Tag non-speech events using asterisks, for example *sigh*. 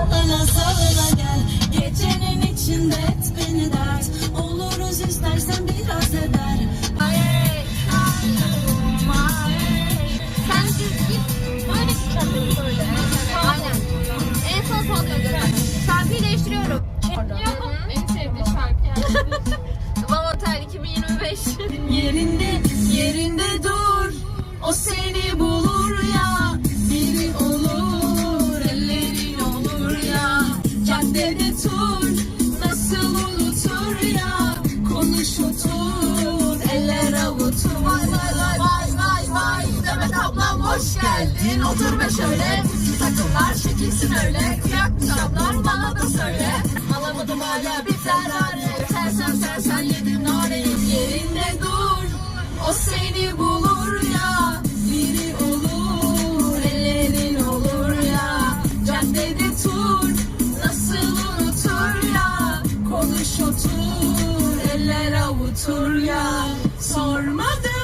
Sağına sağına gel. Gecenin içinde et beni dert. Oluruz istersen biraz eder. Ay ay Sen siz git. Böyle çıkardın şey böyle. Aynen. En son sallıyor gören Şarkıyı değiştiriyorum. Yok en sevdiği şarkı yani. *laughs* Valentin 2025 Yerinde yerinde dur. O senin olur ya. Caddede tur nasıl unutur ya? Konuş otur eller avutur. Vay vay vay vay vay vay. Demet ablam hoş geldin. Otur be şöyle. Takımlar şekilsin öyle. Kıyak kuşaklar bana da söyle. Alamadım hala bir Ferrari. Sersen sersen yedin nareyi. Yerinde dur. O seni bulur otur ya sormadım.